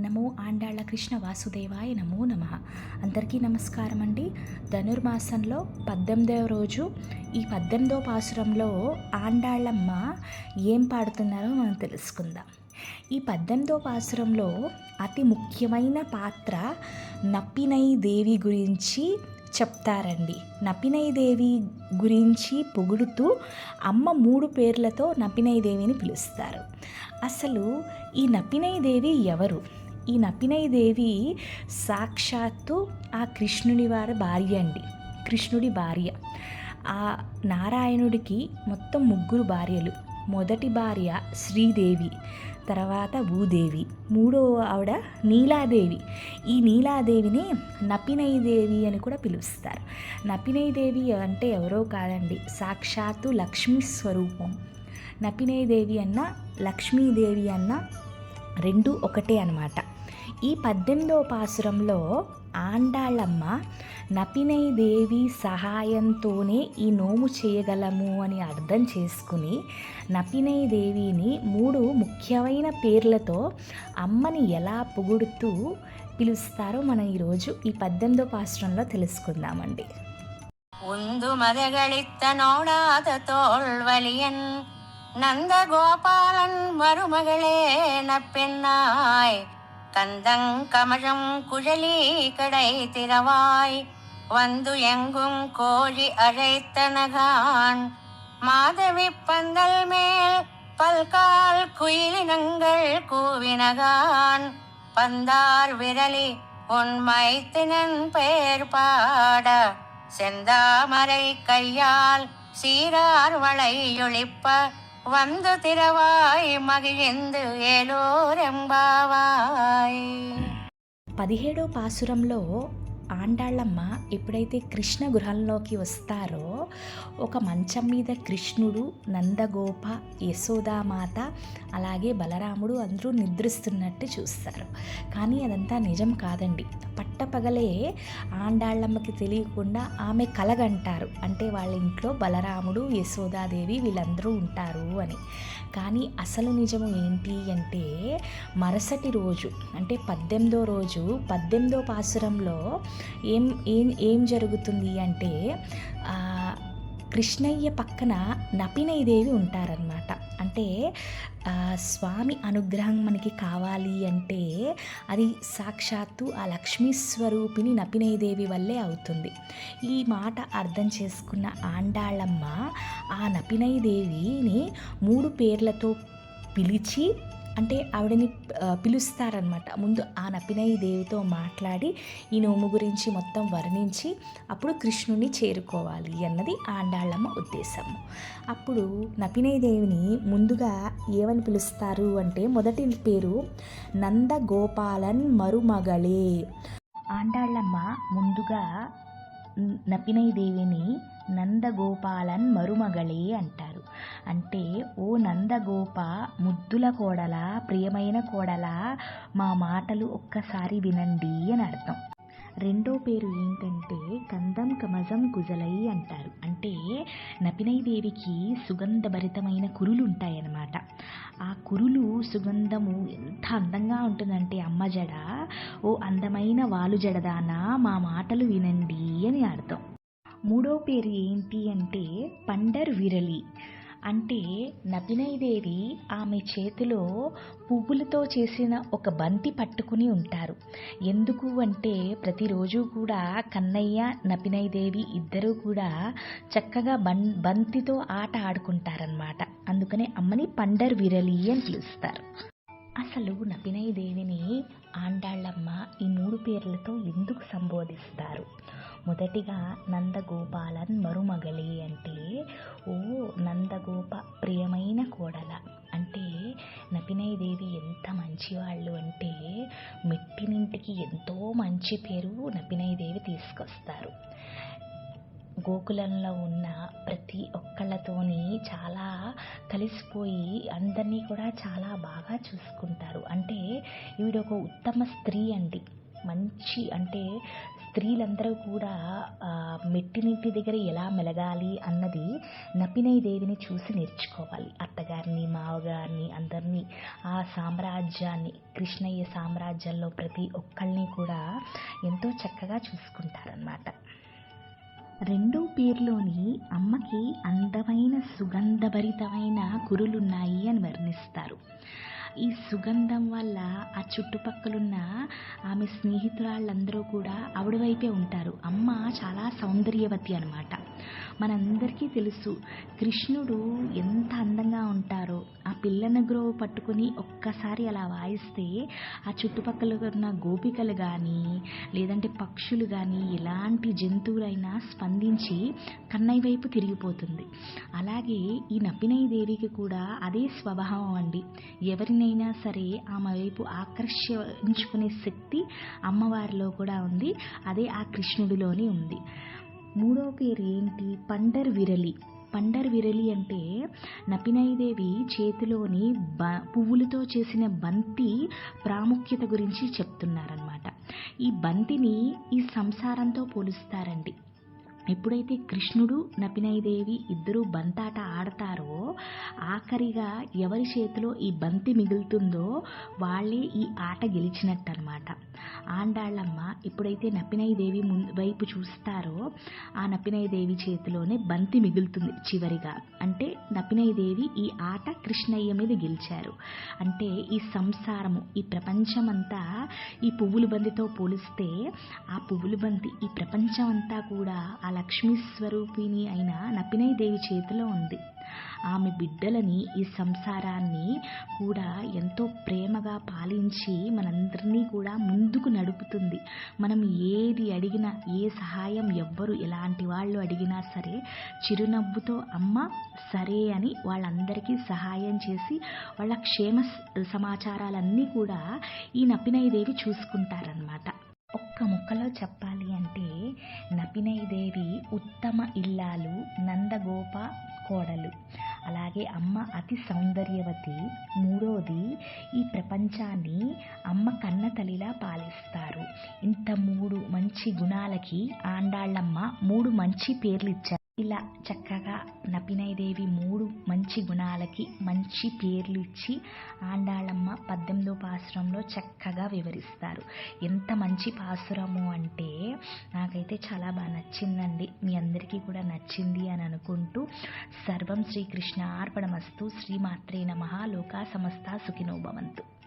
నమో ఆండాళ్ళ కృష్ణ వాసుదేవాయ నమో నమ. అందరికీ నమస్కారం అండి ధనుర్మాసంలో పద్దెనిమిదవ రోజు ఈ పద్దెనిమిదవ పాసురంలో ఆండాళ్ళమ్మ ఏం పాడుతున్నారో మనం తెలుసుకుందాం. ఈ పద్దెనిమిదవ పాసురంలో అతి ముఖ్యమైన పాత్ర నప్పినై దేవి గురించి చెప్తారండి. నపినై దేవి గురించి పొగుడుతూ అమ్మ మూడు పేర్లతో నపినై దేవిని పిలుస్తారు. అసలు ఈ నపినై దేవి ఎవరు? ఈ నపినై దేవి సాక్షాత్తు ఆ కృష్ణుని వారి భార్య అండి. కృష్ణుడి భార్య. ఆ నారాయణుడికి మొత్తం ముగ్గురు భార్యలు. మొదటి భార్య శ్రీదేవి తర్వాత భూదేవి మూడో ఆవిడ నీలాదేవి. ఈ నీలాదేవిని నపినై దేవి అని కూడా పిలుస్తారు. నపినై దేవి అంటే ఎవరో కాదండి సాక్షాత్తు లక్ష్మీ స్వరూపం. నపినై దేవి అన్న లక్ష్మీదేవి అన్న రెండు ఒకటే అనమాట ఈ పద్దెనిమిదవ పాసురంలో ఆండాళ్ళమ్మ నపినై దేవి సహాయంతోనే ఈ నోము చేయగలము అని అర్థం చేసుకుని నపినై దేవిని మూడు ముఖ్యమైన పేర్లతో అమ్మని ఎలా పొగుడుతూ పిలుస్తారో మనం ఈరోజు ఈ పద్దెనిమిదవ పాసురంలో తెలుసుకుందామండి. నందగోపాలన్ ಮದಗಳಿತ್ತ ನೋಡಾದ கந்தங்கமழம் குழலி கடை திறவாய் வந்து எங்கும் கோழி அழைத்தனகான் மாதவி பந்தல் மேல் பல்கால் குயிலினங்கள் கூவினகான் பந்தார் விரலி உன் மைத்தினன் பெயர் பாட செந்தாமரை கையால் சீரார் வளையொழிப்ப வந்து திரவாய் மகிழ்ந்து ఏలోరెంబావాయ్ పదిహేడో పాసురంలో ఆండాళ్ళమ్మ ఎప్పుడైతే కృష్ణ గృహంలోకి వస్తారో ఒక మంచం మీద కృష్ణుడు నందగోప యశోదామాత అలాగే బలరాముడు అందరూ నిద్రిస్తున్నట్టు చూస్తారు. కానీ అదంతా నిజం కాదండి. పట్టపగలే ఆండాళ్ళమ్మకి తెలియకుండా ఆమె కలగంటారు. అంటే వాళ్ళ ఇంట్లో బలరాముడు యశోదాదేవి వీళ్ళందరూ ఉంటారు అని. కానీ అసలు నిజం ఏంటి అంటే మరుసటి రోజు అంటే పద్దెనిమిదో రోజు పద్దెనిమిదో పాసురంలో ఏం ఏం ఏం జరుగుతుంది అంటే ఆ, కృష్ణయ్య పక్కన నపినైదేవి ఉంటారనమాట అంటే స్వామి అనుగ్రహం మనకి కావాలి అంటే అది సాక్షాత్తు ఆ లక్ష్మీ స్వరూపిణి నపినైదేవి వల్లే అవుతుంది. ఈ మాట అర్థం చేసుకున్న ఆండాళ్ళమ్మ ఆ నపినైదేవిని మూడు పేర్లతో పిలిచి అంటే ఆవిడని పిలుస్తారనమాట ముందు ఆ నపినయి దేవితో మాట్లాడి ఈ నోము గురించి మొత్తం వర్ణించి అప్పుడు కృష్ణుని చేరుకోవాలి అన్నది ఆండాళ్ళమ్మ ఉద్దేశము. అప్పుడు నపినై దేవిని ముందుగా ఏమని పిలుస్తారు అంటే మొదటి పేరు నందగోపాలన్ మరుమగళే. ఆండాళ్ళమ్మ ముందుగా నపినై దేవిని నందగోపాలన్ మరుమగళే అంటారు. అంటే ఓ నందగోప ముద్దుల కోడల ప్రియమైన కోడల మా మాటలు ఒక్కసారి వినండి అని అర్థం. రెండో పేరు ఏంటంటే కందం కమజం కుజలై అంటారు. అంటే నపినై దేవికి సుగంధభరితమైన కురులు ఉంటాయన్నమాట. ఆ కురులు సుగంధము ఎంత అందంగా ఉంటుందంటే అమ్మ జడ ఓ అందమైన వాలు జడదానా మా మాటలు వినండి అని అర్థం. మూడో పేరు ఏంటి అంటే పండర్ విరలి. అంటే నపినైదేవి ఆమె చేతిలో పువ్వులతో చేసిన ఒక బంతి పట్టుకుని ఉంటారు. ఎందుకు అంటే ప్రతిరోజు కూడా కన్నయ్య నపినైదేవి ఇద్దరూ కూడా చక్కగా బన్ బంతితో ఆట ఆడుకుంటారనమాట అందుకనే అమ్మని పండర్ విరలి అని పిలుస్తారు. అసలు నపినై దేవిని ఆండాళ్ళమ్మ మూడు పేర్లతో ఎందుకు సంబోధిస్తారు? మొదటిగా నందగోపాలన్ మరుమగలి అంటే ఓ నందగోప ప్రియమైన కోడల. అంటే నపినై దేవి ఎంత మంచివాళ్ళు అంటే మెట్టినింటికి ఎంతో మంచి పేరు నపినై దేవి తీసుకొస్తారు. గోకులంలో ఉన్న ప్రతి ఒక్కళ్ళతోని చాలా కలిసిపోయి అందరినీ కూడా చాలా బాగా చూసుకుంటారు. అంటే ఈవిడ ఒక ఉత్తమ స్త్రీ అండి. మంచి అంటే స్త్రీలందరూ కూడా మెట్టినింటి దగ్గర ఎలా మెలగాలి అన్నది నపినై దేవిని చూసి నేర్చుకోవాలి. అత్తగారిని మావగారిని అందరినీ ఆ సామ్రాజ్యాన్ని కృష్ణయ్య సామ్రాజ్యంలో ప్రతి ఒక్కళ్ళని కూడా ఎంతో చక్కగా చూసుకుంటారనమాట రెండు పేర్లోని అమ్మకి అందమైన సుగంధభరితమైన కురులున్నాయి అని వర్ణిస్తారు. ఈ సుగంధం వల్ల ఆ చుట్టుపక్కలున్న ఆమె స్నేహితురాళ్ళందరూ కూడా ఆవిడ వైపే ఉంటారు. అమ్మ చాలా సౌందర్యవతి అనమాట మనందరికీ తెలుసు కృష్ణుడు ఎంత అందంగా ఉంటారో ఆ పిల్లన గ్రోవ్ పట్టుకుని ఒక్కసారి అలా వాయిస్తే ఆ చుట్టుపక్కల ఉన్న గోపికలు కానీ లేదంటే పక్షులు కానీ ఎలాంటి జంతువులైనా స్పందించి కన్నయ్య వైపు తిరిగిపోతుంది. అలాగే ఈ నపినై దేవికి కూడా అదే స్వభావం అండి. ఎవరినైనా సరే ఆమె వైపు ఆకర్షించుకునే శక్తి అమ్మవారిలో కూడా ఉంది అదే ఆ కృష్ణుడిలోనే ఉంది. మూడో పేరు ఏంటి? పండర్ విరలి. పండర్ విరలి అంటే నపినైదేవి చేతిలోని బ పువ్వులతో చేసిన బంతి ప్రాముఖ్యత గురించి చెప్తున్నారనమాట ఈ బంతిని ఈ సంసారంతో పోలుస్తారండి. ఎప్పుడైతే కృష్ణుడు నపినైదేవి ఇద్దరు బంతాట ఆడతారో ఆఖరిగా ఎవరి చేతిలో ఈ బంతి మిగులుతుందో వాళ్ళే ఈ ఆట గెలిచినట్టు అనమాట ఆండాళ్ళమ్మ ఎప్పుడైతే నపినైదేవి ముందు వైపు చూస్తారో ఆ నపినైదేవి చేతిలోనే బంతి మిగులుతుంది చివరిగా. అంటే నపినైదేవి ఈ ఆట కృష్ణయ్య మీద గెలిచారు. అంటే ఈ సంసారము ఈ ప్రపంచమంతా ఈ పువ్వుల బంతితో పోలిస్తే ఆ పువ్వుల బంతి ఈ ప్రపంచం అంతా కూడా అలా లక్ష్మీ స్వరూపిణి అయిన నపినై దేవి చేతిలో ఉంది. ఆమె బిడ్డలని ఈ సంసారాన్ని కూడా ఎంతో ప్రేమగా పాలించి మనందరినీ కూడా ముందుకు నడుపుతుంది. మనం ఏది అడిగినా ఏ సహాయం ఎవ్వరు ఎలాంటి వాళ్ళు అడిగినా సరే చిరునవ్వుతో అమ్మ సరే అని వాళ్ళందరికీ సహాయం చేసి వాళ్ళ క్షేమ సమాచారాలన్నీ కూడా ఈ నపినైదేవి చూసుకుంటారనమాట ఒక్క ముక్కలో చెప్పాలి. నపినైదేవి ఉత్తమ ఇల్లాలు నందగోప కోడలు. అలాగే అమ్మ అతి సౌందర్యవతి మూడోది ఈ ప్రపంచాన్ని అమ్మ కన్న తల్లిలా పాలిస్తారు. ఇంత మూడు మంచి గుణాలకి ఆండాళ్ళమ్మ మూడు మంచి పేర్లు ఇచ్చారు ఇలా చక్కగా నపినైదేవి మూడు మంచి గుణాలకి మంచి పేర్లు ఇచ్చి ఆండాళమ్మ పద్దెనిమిదో పాసురంలో చక్కగా వివరిస్తారు. ఎంత మంచి పాసురము అంటే నాకైతే చాలా బాగా నచ్చిందండి. మీ అందరికీ కూడా నచ్చింది అని అనుకుంటూ సర్వం శ్రీకృష్ణ అర్పణమస్తు శ్రీమాత్రే నమ లోకా సమస్త సుఖినోభవంతు